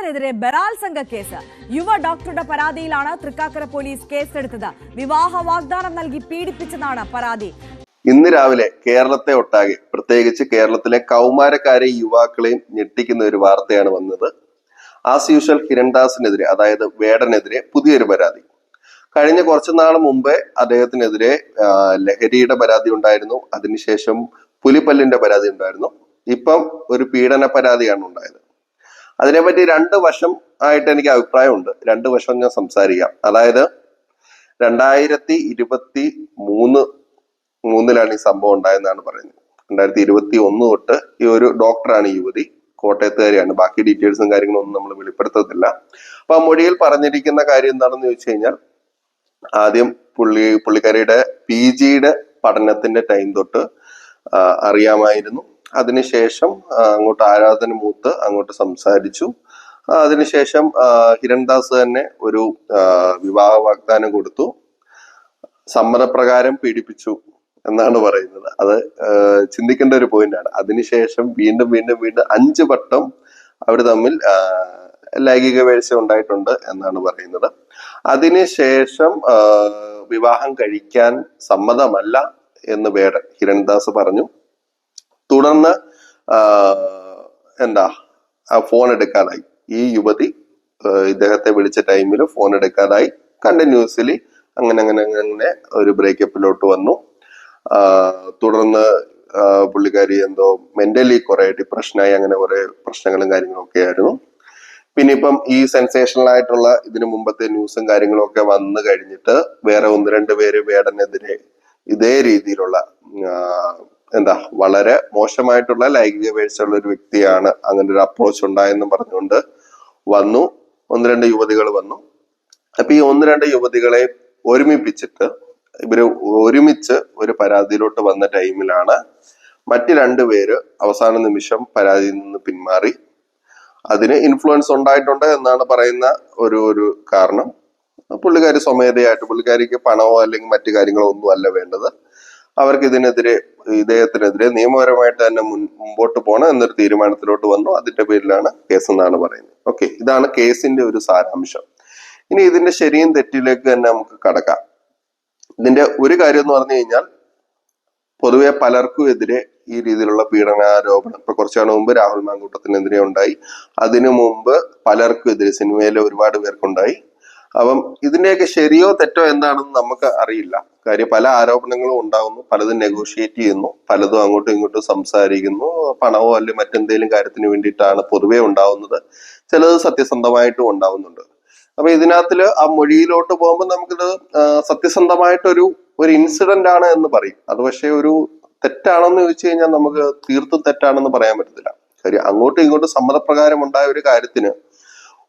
വേടനെതിരെ ബലാത്സംഗ കേസ്. യുവ ഡോക്ടറുടെ പരാതിയിലാണ് തൃക്കാക്കര പോലീസ് കേസെടുത്തത്. വിവാഹ വാഗ്ദാനം നൽകി പീഡിപ്പിച്ചതാണ് പരാതി. ഇന്ന് രാവിലെ കേരളത്തെ ഒട്ടാകെ പ്രത്യേകിച്ച് കേരളത്തിലെ കൗമാരക്കാരെയും യുവാക്കളെയും ഞെട്ടിക്കുന്ന ഒരു വാർത്തയാണ് വന്നത്. ആസ് യൂഷ്വൽ കിരൺദാസിനെതിരെ അതായത് വേടനെതിരെ പുതിയൊരു പരാതി. കഴിഞ്ഞ കുറച്ചു നാൾ മുമ്പേ അദ്ദേഹത്തിനെതിരെ ലഹരിയുടെ പരാതി ഉണ്ടായിരുന്നു. അതിനുശേഷം പുലിപ്പല്ലിന്റെ പരാതി ഉണ്ടായിരുന്നു. ഇപ്പം ഒരു പീഡന പരാതിയാണ് ഉണ്ടായത്. അതിനെപ്പറ്റി രണ്ട് വശം ആയിട്ട് എനിക്ക് അഭിപ്രായമുണ്ട്. രണ്ട് വശം ഞാൻ സംസാരിക്കാം. അതായത് രണ്ടായിരത്തി ഇരുപത്തി മൂന്ന് മൂന്നിലാണ് ഈ സംഭവം ഉണ്ടായെന്നാണ് പറയുന്നത്. രണ്ടായിരത്തി ഇരുപത്തി ഒന്ന് തൊട്ട് ഈ ഒരു ഡോക്ടറാണ് യുവതി. കോട്ടയത്തുകാരിയാണ്. ബാക്കി ഡീറ്റെയിൽസും കാര്യങ്ങളും ഒന്നും നമ്മൾ വെളിപ്പെടുത്തത്തില്ല. അപ്പൊ ആ മൊഴിയിൽ പറഞ്ഞിരിക്കുന്ന കാര്യം എന്താണെന്ന് ചോദിച്ചു കഴിഞ്ഞാൽ ആദ്യം പുള്ളി പുള്ളിക്കാരിയുടെ പി ജിയുടെ പഠനത്തിന്റെ ടൈം തൊട്ട് അറിയാമായിരുന്നു. അതിനുശേഷം അങ്ങോട്ട് ആരാധന മൂത്ത് അങ്ങോട്ട് സംസാരിച്ചു. അതിനുശേഷം ഹിരൺദാസ് തന്നെ ഒരു വിവാഹ വാഗ്ദാനം കൊടുത്തു. സമ്മതപ്രകാരം പീഡിപ്പിച്ചു എന്നാണ് പറയുന്നത്. അത് ചിന്തിക്കേണ്ട ഒരു പോയിന്റാണ് അതിനുശേഷം വീണ്ടും വീണ്ടും വീണ്ടും അഞ്ച് വട്ടം അവർ തമ്മിൽ ലൈംഗിക വീഴ്ച ഉണ്ടായിട്ടുണ്ട് എന്നാണ് പറയുന്നത്. അതിനുശേഷം വിവാഹം കഴിക്കാൻ സമ്മതമല്ല എന്ന് വേടൻ ഹിരൺദാസ് പറഞ്ഞു. തുടർന്ന് എന്താ ഫോൺ എടുക്കാനായി. ഈ യുവതി ഇദ്ദേഹത്തെ വിളിച്ച ടൈമിൽ ഫോൺ എടുക്കാനായി. കണ്ടിന്യൂസ്ലി അങ്ങനെ അങ്ങനെ അങ്ങനെ ഒരു ബ്രേക്കപ്പിലോട്ട് വന്നു. തുടർന്ന് പുള്ളിക്കാരി എന്തോ മെന്റലി കുറെ ഡിപ്രഷനായി അങ്ങനെ കുറെ പ്രശ്നങ്ങളും കാര്യങ്ങളും ഒക്കെ ആയിരുന്നു. പിന്നെ ഇപ്പം ഈ സെൻസേഷണൽ ആയിട്ടുള്ള ഇതിനു മുമ്പത്തെ ന്യൂസും കാര്യങ്ങളും ഒക്കെ വന്നു കഴിഞ്ഞിട്ട് വേറെ ഒന്ന് രണ്ട് പേര് വേടനെതിരെ ഇതേ രീതിയിലുള്ള എന്താ വളരെ മോശമായിട്ടുള്ള ലൈംഗിക വീഴ്ചയുള്ള ഒരു വ്യക്തിയാണ് അങ്ങനെ ഒരു അപ്രോച്ച് ഉണ്ടായെന്നും പറഞ്ഞുകൊണ്ട് വന്നു. ഒന്ന് രണ്ട് യുവതികൾ വന്നു. അപ്പൊ ഈ ഒന്ന് രണ്ട് യുവതികളെ ഒരുമിപ്പിച്ചിട്ട് ഇവർ ഒരുമിച്ച് ഒരു പരാതിയിലോട്ട് വന്ന ടൈമിലാണ് മറ്റ് രണ്ടുപേര് അവസാന നിമിഷം പരാതിയിൽ നിന്ന് പിന്മാറി. അതിന് ഇൻഫ്ലുവൻസ് ഉണ്ടായിട്ടുണ്ട് എന്നാണ് പറയുന്ന ഒരു ഒരു കാരണം. പുള്ളിക്കാരി സ്വമേധയായിട്ട് പുള്ളിക്കാരിക്ക് പണമോ അല്ലെങ്കിൽ മറ്റു കാര്യങ്ങളോ ഒന്നും അല്ല വേണ്ടത്. അവർക്ക് ഇതിനെതിരെ ഇദ്ദേഹത്തിനെതിരെ നിയമപരമായിട്ട് തന്നെ മുമ്പോട്ട് പോകണം എന്നൊരു തീരുമാനത്തിലോട്ട് വന്നു. അതിന്റെ പേരിലാണ് കേസ് എന്നാണ് പറയുന്നത്. ഓക്കെ ഇതാണ് കേസിന്റെ ഒരു സാരാംശം. ഇനി ഇതിന്റെ ശരിയും തെറ്റിലേക്ക് തന്നെ നമുക്ക് കടക്കാം. ഇതിന്റെ ഒരു കാര്യം എന്ന് പറഞ്ഞു കഴിഞ്ഞാൽ പൊതുവെ പലർക്കും എതിരെ ഈ രീതിയിലുള്ള പീഡനാരോപണം ഇപ്പൊ കുറച്ചാൾ മുമ്പ് രാഹുൽ മാങ്കൂട്ടത്തിനെതിരെ ഉണ്ടായി. അതിനു മുമ്പ് പലർക്കും എതിരെ സിനിമയിലെ ഒരുപാട് പേർക്കുണ്ടായി. അപ്പം ഇതിന്റെയൊക്കെ ശരിയോ തെറ്റോ എന്താണെന്ന് നമുക്ക് അറിയില്ല. കാര്യം പല ആരോപണങ്ങളും ഉണ്ടാകുന്നു പലതും നെഗോഷിയേറ്റ് ചെയ്യുന്നു പലതും അങ്ങോട്ടും ഇങ്ങോട്ടും സംസാരിക്കുന്നു. പണമോ അല്ലെങ്കിൽ മറ്റെന്തെങ്കിലും കാര്യത്തിന് വേണ്ടിയിട്ടാണ് പൊതുവെ ഉണ്ടാവുന്നത്. ചിലത് സത്യസന്ധമായിട്ടും ഉണ്ടാവുന്നുണ്ട്. അപ്പൊ ഇതിനകത്തിൽ ആ മൊഴിയിലോട്ട് പോകുമ്പോൾ നമുക്കിത് സത്യസന്ധമായിട്ടൊരു ഒരു ഇൻസിഡന്റ് ആണ് എന്ന് പറയും. അത് പക്ഷേ ഒരു തെറ്റാണെന്ന് ചോദിച്ചു കഴിഞ്ഞാൽ നമുക്ക് തീർത്തും തെറ്റാണെന്ന് പറയാൻ പറ്റത്തില്ല. കാര്യം അങ്ങോട്ടും ഇങ്ങോട്ടും സമ്മതപ്രകാരം ഉണ്ടായ ഒരു കാര്യത്തിന്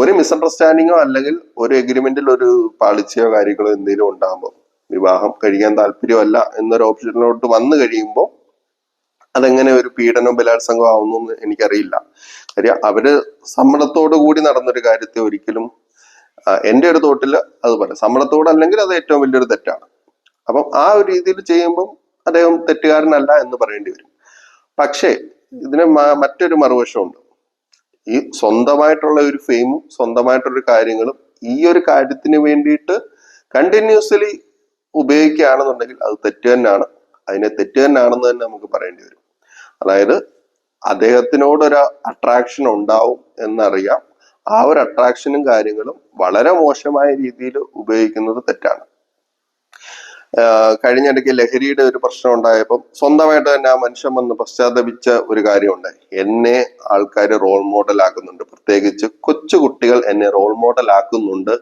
ഒരു മിസ്അണ്ടർസ്റ്റാൻഡിങ്ങോ അല്ലെങ്കിൽ ഒരു എഗ്രിമെന്റിൽ ഒരു പാളിച്ചയോ കാര്യങ്ങളോ എന്തെങ്കിലും ഉണ്ടാകുമ്പോൾ വിവാഹം കഴിക്കാൻ താല്പര്യമല്ല എന്നൊരു ഓപ്ഷനിലോട്ട് വന്നു കഴിയുമ്പോൾ അതെങ്ങനെ ഒരു പീഡനവും ബലാത്സംഗവും ആവുന്നു എന്ന് എനിക്കറിയില്ല. കാര്യം അവർ സമ്മതത്തോടു കൂടി നടന്നൊരു കാര്യത്തെ ഒരിക്കലും എന്റെ ഒരു തോട്ടിൽ അത് പറയാം. സമ്മതത്തോട് അത് ഏറ്റവും വലിയൊരു തെറ്റാണ്. അപ്പം ആ ഒരു രീതിയിൽ ചെയ്യുമ്പം അദ്ദേഹം തെറ്റുകാരനല്ല എന്ന് പറയേണ്ടി വരും. പക്ഷേ ഇതിന് മറ്റൊരു മറുവശമുണ്ട്. ഈ സ്വന്തമായിട്ടുള്ള ഒരു ഫെയിമും സ്വന്തമായിട്ടുള്ള കാര്യങ്ങളും ഈ ഒരു കാര്യത്തിന് വേണ്ടിയിട്ട് കണ്ടിന്യൂസ്ലി ഉപയോഗിക്കുകയാണെന്നുണ്ടെങ്കിൽ അത് തെറ്റ് തന്നെയാണ്. അതിനെ തെറ്റ് തന്നെയാണെന്ന് തന്നെ നമുക്ക് പറയേണ്ടി വരും. അതായത് അദ്ദേഹത്തിനോടൊരു അട്രാക്ഷൻ ഉണ്ടാവും എന്നറിയാം. ആ ഒരു അട്രാക്ഷനും കാര്യങ്ങളും വളരെ മോശമായ രീതിയിൽ ഉപയോഗിക്കുന്നത് തെറ്റാണ്. കഴിഞ്ഞിടയ്ക്ക് ലഹരിയുടെ ഒരു പ്രശ്നം ഉണ്ടായപ്പം സ്വന്തമായിട്ട് തന്നെ ആ മനുഷ്യൻ വന്ന് പശ്ചാത്തപിച്ച ഒരു കാര്യമുണ്ടായി എന്നെ ആൾക്കാർ റോൾ മോഡൽ ആക്കുന്നുണ്ട്. പ്രത്യേകിച്ച് കൊച്ചു കുട്ടികൾ എന്നെ റോൾ മോഡൽ ആക്കുന്നുണ്ട്.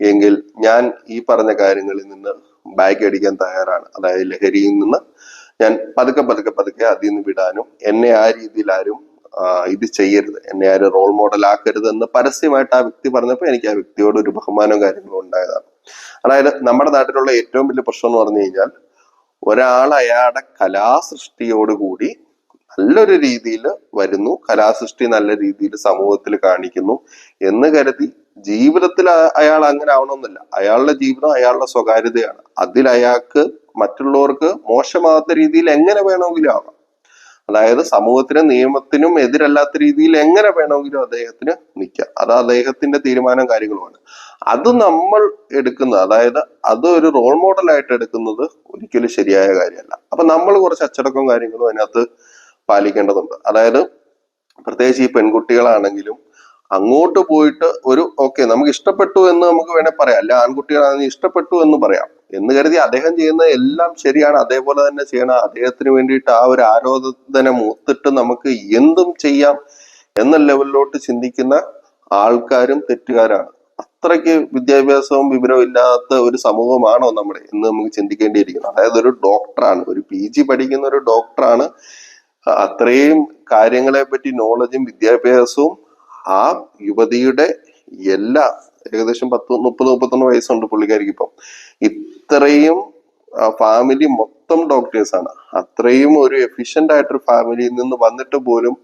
എങ്കിൽ ഞാൻ ഈ പറഞ്ഞ കാര്യങ്ങളിൽ നിന്ന് ബാഗ് അടിക്കാൻ തയ്യാറാണ്. അതായത് ലഹരിയിൽ നിന്ന് ഞാൻ പതുക്കെ പതുക്കെ പതുക്കെ അതിൽ നിന്ന് വിടാനും എന്നെ ആ രീതിയിൽ ആരും ഇത് ചെയ്യരുത്. എന്നെ ആരും റോൾ മോഡൽ ആക്കരുത് എന്ന് പരസ്യമായിട്ട് ആ വ്യക്തി പറഞ്ഞപ്പോൾ എനിക്ക് ആ വ്യക്തിയോട് ഒരു ബഹുമാനവും കാര്യങ്ങളും ഉണ്ടായതാണ്. അതായത് നമ്മുടെ നാട്ടിലുള്ള ഏറ്റവും വലിയ പ്രശ്നം എന്ന് പറഞ്ഞു കഴിഞ്ഞാൽ ഒരാൾ അയാളുടെ കലാസൃഷ്ടിയോടുകൂടി നല്ലൊരു രീതിയിൽ വരുന്നു. കലാസൃഷ്ടി നല്ല രീതിയിൽ സമൂഹത്തിൽ കാണിക്കുന്നു എന്ന് കരുതി ജീവിതത്തിൽ അയാൾ അങ്ങനെ ആവണമെന്നില്ല. അയാളുടെ ജീവിതം അയാളുടെ സ്വകാര്യതയാണ്. അതിൽ അയാൾക്ക് മറ്റുള്ളവർക്ക് മോശമാകാത്ത രീതിയിൽ എങ്ങനെ വേണമെങ്കിലും ആവാം. അതായത് സമൂഹത്തിനും നിയമത്തിനും എതിരല്ലാത്ത രീതിയിൽ എങ്ങനെ വേണമെങ്കിലും അദ്ദേഹത്തിന് നിൽക്കാം. അത് അദ്ദേഹത്തിന്റെ തീരുമാനം കാര്യങ്ങളുമാണ്. അത് നമ്മൾ എടുക്കുന്ന അതായത് അത് ഒരു റോൾ മോഡലായിട്ട് എടുക്കുന്നത് ഒരിക്കലും ശരിയായ കാര്യമല്ല. അപ്പൊ നമ്മൾ കുറച്ച് അച്ചടക്കവും കാര്യങ്ങളും അതിനകത്ത് പാലിക്കേണ്ടതുണ്ട്. അതായത് പ്രത്യേകിച്ച് ഈ പെൺകുട്ടികളാണെങ്കിലും അങ്ങോട്ട് പോയിട്ട് ഒരു ഓക്കെ നമുക്ക് ഇഷ്ടപ്പെട്ടു എന്ന് നമുക്ക് വേണേൽ പറയാം. അല്ല ആൺകുട്ടികളാണെങ്കിൽ ഇഷ്ടപ്പെട്ടു എന്ന് പറയാം. എന്ന് കരുതി അദ്ദേഹം ചെയ്യുന്ന എല്ലാം ശരിയാണ്. അതേപോലെ തന്നെ ചെയ്യണം. അദ്ദേഹത്തിന് വേണ്ടിയിട്ട് ആ ഒരു ആരോധന മൂത്തിട്ട് നമുക്ക് എന്തും ചെയ്യാം എന്ന ലെവലിലോട്ട് ചിന്തിക്കുന്ന ആൾക്കാരും തെറ്റുകാരാണ്. അത്രയ്ക്ക് വിദ്യാഭ്യാസവും വിവരവും ഇല്ലാത്ത ഒരു സമൂഹമാണോ നമ്മുടെ? എന്ന് നമുക്ക് ചിന്തിക്കേണ്ടിയിരിക്കുന്നത് അതായത് ഒരു ഡോക്ടറാണ് ഒരു പി ജി പഠിക്കുന്ന ഒരു ഡോക്ടറാണ് അത്രയും കാര്യങ്ങളെ പറ്റി നോളജും വിദ്യാഭ്യാസവും ആ യുവതിയുടെ എല്ലാ ഏകദേശം പത്ത് മുപ്പത് മുപ്പത്തൊന്ന് വയസ്സുണ്ട് പുള്ളിക്കാരിക്ക് ഇപ്പം. ഇത്രയും ഫാമിലി മൊത്തം ഡോക്ടേഴ്സ് ആണ്. അത്രയും ഒരു എഫിഷ്യന്റ് ആയിട്ടൊരു ഫാമിലിയിൽ നിന്ന് വന്നിട്ട് പോലും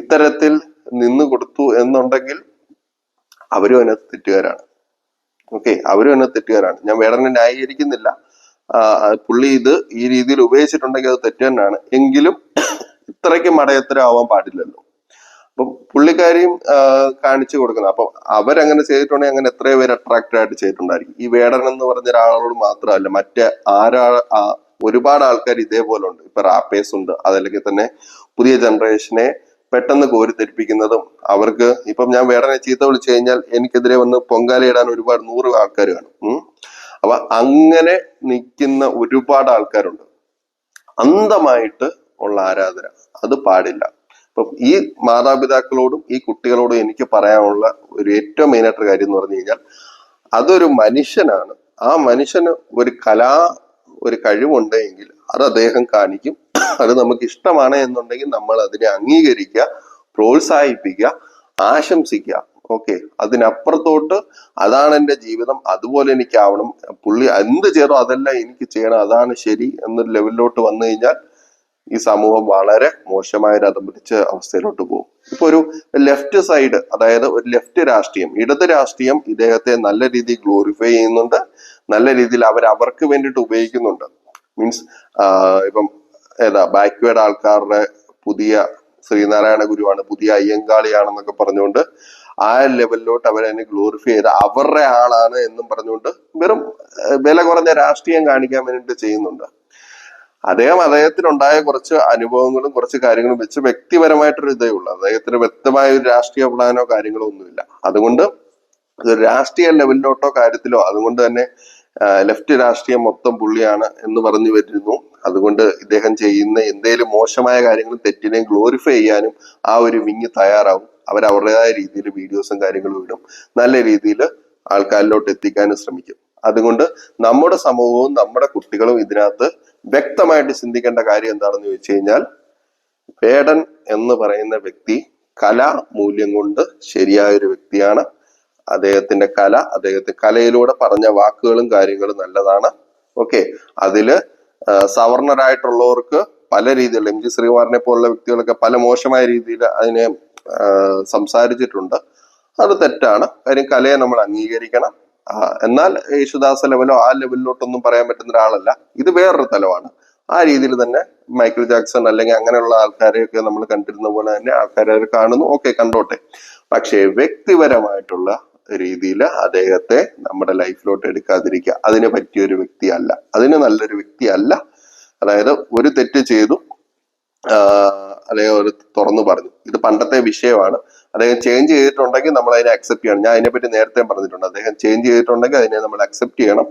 ഇത്തരത്തിൽ നിന്ന് കൊടുത്തു എന്നുണ്ടെങ്കിൽ അവരും അതിനകത്ത് തെറ്റുകാരാണ്. ഓക്കെ അവരും അതിനകത്ത് തെറ്റുകാരാണ്. ഞാൻ വേടനെ ന്യായീകരിക്കുന്നില്ല. പുള്ളി ഇത് ഈ രീതിയിൽ ഉപയോഗിച്ചിട്ടുണ്ടെങ്കിൽ അത് തെറ്റ് തന്നെയാണ്. എങ്കിലും ഇത്രയ്ക്ക് മടയത്തരം ആവാൻ പാടില്ലല്ലോ. അപ്പം പുള്ളിക്കാരിയും കാണിച്ചു കൊടുക്കുന്നത് അപ്പം അവരങ്ങനെ ചെയ്തിട്ടുണ്ടെങ്കിൽ അങ്ങനെ എത്രയോ പേര് അട്രാക്റ്റഡ് ആയിട്ട് ചെയ്തിട്ടുണ്ടായിരിക്കും. ഈ വേടൻ എന്ന് പറഞ്ഞ ഒരാളോട് മാത്രമല്ല മറ്റേ ആരാ ഒരുപാട് ആൾക്കാർ ഇതേപോലെ ഉണ്ട് ഇപ്പൊ റാപ്പേഴ്സ് ഉണ്ട്. അതല്ലെങ്കിൽ തന്നെ പുതിയ ജനറേഷനെ പെട്ടെന്ന് കോരിത്തെരിപ്പിക്കുന്നതും അവർക്ക് ഇപ്പം ഞാൻ വേടനെ ചീത്ത വിളിച്ചു കഴിഞ്ഞാൽ എനിക്കെതിരെ വന്ന് പൊങ്കാലയിടാൻ ഒരുപാട് നൂറ് ആൾക്കാർ കാണും. അപ്പൊ അങ്ങനെ നിൽക്കുന്ന ഒരുപാട് ആൾക്കാരുണ്ട്. അന്ധമായിട്ട് ഉള്ള ആരാധന. അത് പാടില്ല. ഇപ്പം ഈ മാതാപിതാക്കളോടും ഈ കുട്ടികളോടും എനിക്ക് പറയാനുള്ള ഒരു ഏറ്റവും മെയിൻ ആയിട്ടൊരു കാര്യം എന്ന് പറഞ്ഞു കഴിഞ്ഞാൽ അതൊരു മനുഷ്യനാണ്. ആ മനുഷ്യന് ഒരു കലാ ഒരു കഴിവുണ്ടെങ്കിൽ അത് അദ്ദേഹം കാണിക്കും. അത് നമുക്ക് ഇഷ്ടമാണ് എന്നുണ്ടെങ്കിൽ നമ്മൾ അതിനെ അംഗീകരിക്കുക പ്രോത്സാഹിപ്പിക്കുക ആശംസിക്കുക. ഓക്കെ. അതിനപ്പുറത്തോട്ട് അതാണ് എന്റെ ജീവിതം അതുപോലെ എനിക്കാവണം. പുള്ളി എന്ത് ചെയ്യണോ അതെല്ലാം എനിക്ക് ചെയ്യണം അതാണ് ശരി എന്നൊരു ലെവലിലോട്ട് വന്നു കഴിഞ്ഞാൽ ഈ സമൂഹം വളരെ മോശമായ രഥം പിടിച്ച അവസ്ഥയിലോട്ട് പോകും. ഇപ്പൊ ഒരു ലെഫ്റ്റ് സൈഡ് അതായത് ഒരു ലെഫ്റ്റ് രാഷ്ട്രീയം ഇടത് രാഷ്ട്രീയം ഇദ്ദേഹത്തെ നല്ല രീതിയിൽ ഗ്ലോറിഫൈ ചെയ്യുന്നുണ്ട് നല്ല രീതിയിൽ അവർ അവർക്ക് വേണ്ടിയിട്ട് ഉപയോഗിക്കുന്നുണ്ട്. മീൻസ് ഇപ്പം ഏതാ ബാക്ക്വേർഡ് ആൾക്കാരുടെ പുതിയ ശ്രീനാരായണ ഗുരുവാണ് പുതിയ അയ്യങ്കാളിയാണെന്നൊക്കെ പറഞ്ഞുകൊണ്ട് ആ ലെവലിലോട്ട് അവരതിനെ ഗ്ലോറിഫൈ ചെയ്ത് അവരുടെ ആളാണ് എന്നും പറഞ്ഞുകൊണ്ട് വെറും വില കുറഞ്ഞ രാഷ്ട്രീയം കാണിക്കാൻ വേണ്ടിയിട്ട് ചെയ്യുന്നുണ്ട്. അദ്ദേഹം അദ്ദേഹത്തിനുണ്ടായ കുറച്ച് അനുഭവങ്ങളും കുറച്ച് കാര്യങ്ങളും വെച്ച് വ്യക്തിപരമായിട്ടൊരു ഇതേ ഉള്ളൂ. അദ്ദേഹത്തിന് വ്യക്തമായ ഒരു രാഷ്ട്രീയ പ്ലാനോ കാര്യങ്ങളോ ഒന്നുമില്ല. അതുകൊണ്ട് രാഷ്ട്രീയ ലെവലിലോട്ടോ കാര്യത്തിലോ അതുകൊണ്ട് തന്നെ ലെഫ്റ്റ് രാഷ്ട്രീയം മൊത്തം പുള്ളിയാണ് എന്ന് പറഞ്ഞു വരുന്നു. അതുകൊണ്ട് ഇദ്ദേഹം ചെയ്യുന്ന എന്തേലും മോശമായ കാര്യങ്ങളും തെറ്റിനെയും ഗ്ലോറിഫൈ ചെയ്യാനും ആ ഒരു വിങ് തയ്യാറാവും. അവർ അവരുടേതായ രീതിയിൽ വീഡിയോസും കാര്യങ്ങളും ഇടും. നല്ല രീതിയിൽ ആൾക്കാരിലോട്ട് എത്തിക്കാനും ശ്രമിക്കും. അതുകൊണ്ട് നമ്മുടെ സമൂഹവും നമ്മുടെ കുട്ടികളും ഇതിനകത്ത് വ്യക്തമായിട്ട് ചിന്തിക്കേണ്ട കാര്യം എന്താണെന്ന് ചോദിച്ചു കഴിഞ്ഞാൽ വേടൻ എന്ന് പറയുന്ന വ്യക്തി കലാ മൂല്യം കൊണ്ട് ശരിയായ ഒരു വ്യക്തിയാണ്. അദ്ദേഹത്തിന്റെ കല അദ്ദേഹത്തെ കലയിലൂടെ പറഞ്ഞ വാക്കുകളും കാര്യങ്ങളും നല്ലതാണ്. ഓക്കെ. അതിൽ സവർണരായിട്ടുള്ളവർക്ക് പല രീതിയിൽ എം ജി ശ്രീകുമാറിനെ പോലുള്ള വ്യക്തികളൊക്കെ പല മോശമായ രീതിയിൽ അതിനെ സംസാരിച്ചിട്ടുണ്ട്. അത് തെറ്റാണ്. കാര്യം കലയെ നമ്മൾ അംഗീകരിക്കണം. എന്നാൽ യേശുദാസ ലെവലോ ആ ലെവലിലോട്ടൊന്നും പറയാൻ പറ്റുന്ന ഒരാളല്ല. ഇത് വേറൊരു തലമാണ് ആ രീതിയിൽ തന്നെ മൈക്കിൾ ജാക്സൺ അല്ലെങ്കിൽ അങ്ങനെയുള്ള ആൾക്കാരെയൊക്കെ നമ്മൾ കണ്ടിരുന്ന പോലെ തന്നെ ആൾക്കാരെ കാണുന്നു. ഓക്കെ കണ്ടോട്ടെ. പക്ഷേ വ്യക്തിപരമായിട്ടുള്ള രീതിയിൽ അദ്ദേഹത്തെ നമ്മുടെ ലൈഫിലോട്ട് എടുക്കാതിരിക്കുക അതിന് പറ്റിയ ഒരു വ്യക്തിയല്ല. അതിന് നല്ലൊരു വ്യക്തിയല്ല. അതായത് ഒരു തെറ്റ് ചെയ്തു അദ്ദേഹം ഒരു തുറന്നു പറഞ്ഞു. ഇത് പണ്ടത്തെ വിഷയമാണ്. അദ്ദേഹം ചേഞ്ച് ചെയ്തിട്ടുണ്ടെങ്കിൽ നമ്മൾ അതിനെ അക്സെപ്റ്റ് ചെയ്യണം. ഞാൻ അതിനെപ്പറ്റി നേരത്തെ പറഞ്ഞിട്ടുണ്ട്. അദ്ദേഹം ചേഞ്ച് ചെയ്തിട്ടുണ്ടെങ്കിൽ അതിനെ നമ്മൾ അക്സെപ്റ്റ് ചെയ്യണം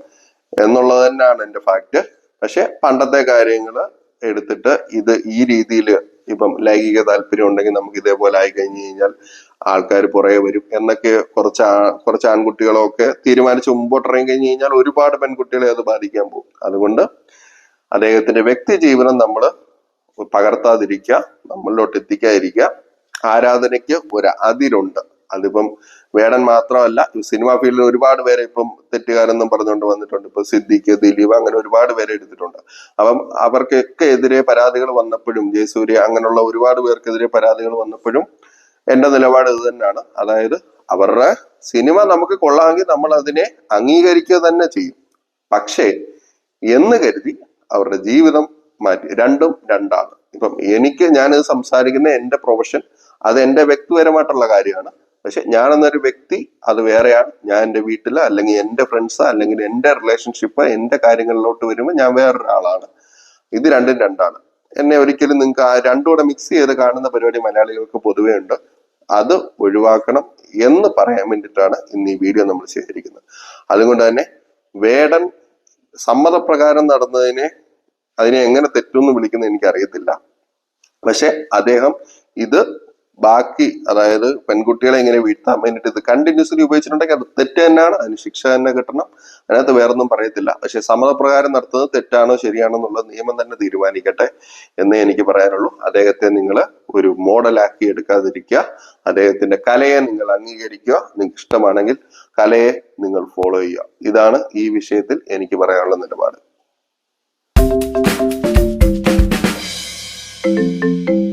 എന്നുള്ളത് തന്നെയാണ് എന്റെ ഫാക്ട് പക്ഷെ പണ്ടത്തെ കാര്യങ്ങൾ എടുത്തിട്ട് ഇത് ഈ രീതിയിൽ ഇപ്പം ലൈംഗിക താല്പര്യം ഉണ്ടെങ്കിൽ നമുക്ക് ഇതേപോലെ ആയി കഴിഞ്ഞു കഴിഞ്ഞാൽ ആൾക്കാർ പുറകെ വരും എന്നൊക്കെ കുറച്ച് കുറച്ച് ആൺകുട്ടികളൊക്കെ തീരുമാനിച്ച് മുമ്പോട്ട് ഇറങ്ങി കഴിഞ്ഞു കഴിഞ്ഞാൽ ഒരുപാട് പെൺകുട്ടികളെ അത് ബാധിക്കാൻ പോകും. അതുകൊണ്ട് അദ്ദേഹത്തിന്റെ വ്യക്തി ജീവനം നമ്മൾ പകർത്താതിരിക്കുക നമ്മളിലോട്ട് എത്തിക്കാതിരിക്കുക ആരാധനയ്ക്ക് ഒരു അതിരുണ്ട്. അതിപ്പം വേടൻ മാത്രമല്ല സിനിമാ ഫീൽഡിൽ ഒരുപാട് പേരെ ഇപ്പം തെറ്റുകാരെന്നും പറഞ്ഞുകൊണ്ട് വന്നിട്ടുണ്ട്. ഇപ്പൊ സിദ്ദിഖ് ദിലീപ് അങ്ങനെ ഒരുപാട് പേരെ എടുത്തിട്ടുണ്ട്. അപ്പം അവർക്കൊക്കെ എതിരെ പരാതികൾ വന്നപ്പോഴും ജയസൂര്യ അങ്ങനെയുള്ള ഒരുപാട് പേർക്കെതിരെ പരാതികൾ വന്നപ്പോഴും എന്റെ നിലപാട് ഇത് തന്നെയാണ്. അതായത് അവരുടെ സിനിമ നമുക്ക് കൊള്ളാമെങ്കിൽ നമ്മൾ അതിനെ അംഗീകരിക്കുക തന്നെ ചെയ്യും. പക്ഷേ എന്ന് കരുതി അവരുടെ ജീവിതം മാറ്റി. രണ്ടും രണ്ടാണ്. ഇപ്പം എനിക്ക് ഞാൻ സംസാരിക്കുന്ന എന്റെ പ്രൊഫഷൻ അത് എന്റെ വ്യക്തിപരമായിട്ടുള്ള കാര്യമാണ്. പക്ഷെ ഞാൻ എന്നൊരു വ്യക്തി അത് വേറെയാണ്. ഞാൻ എന്റെ വീട്ടിൽ അല്ലെങ്കിൽ എന്റെ ഫ്രണ്ട്സ് അല്ലെങ്കിൽ എന്റെ റിലേഷൻഷിപ്പ് എന്റെ കാര്യങ്ങളിലോട്ട് വരുമ്പോൾ ഞാൻ വേറൊരാളാണ്. ഇത് രണ്ടും രണ്ടാണ്. എന്നെ ഒരിക്കലും നിങ്ങൾക്ക് ആ രണ്ടും കൂടെ മിക്സ് ചെയ്ത് കാണുന്ന പരിപാടി മലയാളികൾക്ക് പൊതുവേ ഉണ്ട്. അത് ഒഴിവാക്കണം എന്ന് പറയാൻ വേണ്ടിയിട്ടാണ് ഇന്ന് ഈ വീഡിയോ നമ്മൾ ശേഖരിക്കുന്നത്. അതുകൊണ്ട് തന്നെ വേടൻ സമ്മതപ്രകാരം നടന്നതിനെ അതിനെ എങ്ങനെ തെറ്റെന്ന് വിളിക്കുന്നത് എനിക്ക് അറിയത്തില്ല പക്ഷെ അദ്ദേഹം ഇത് ബാക്കി അതായത് പെൺകുട്ടികളെ ഇങ്ങനെ വീഴ്ത്താൻ വേണ്ടിയിട്ട് ഇത് കണ്ടിന്യൂസ്ലി ഉപയോഗിച്ചിട്ടുണ്ടെങ്കിൽ അത് തെറ്റ് തന്നെയാണ് അതിന് ശിക്ഷ തന്നെ കിട്ടണം. അതിനകത്ത് വേറൊന്നും പറയത്തില്ല. പക്ഷെ സമ്മതപ്രകാരം നടത്തുന്നത് തെറ്റാണോ ശരിയാണോ എന്നുള്ള നിയമം തന്നെ തീരുമാനിക്കട്ടെ എന്നേ എനിക്ക് പറയാനുള്ളൂ. അദ്ദേഹത്തെ നിങ്ങൾ ഒരു മോഡലാക്കി എടുക്കാതിരിക്കുക. അദ്ദേഹത്തിന്റെ കലയെ നിങ്ങൾ അംഗീകരിക്കുക. നിങ്ങൾക്ക് ഇഷ്ടമാണെങ്കിൽ കലയെ നിങ്ങൾ ഫോളോ ചെയ്യുക. ഇതാണ് ഈ വിഷയത്തിൽ എനിക്ക് പറയാനുള്ള നിലപാട്. thank you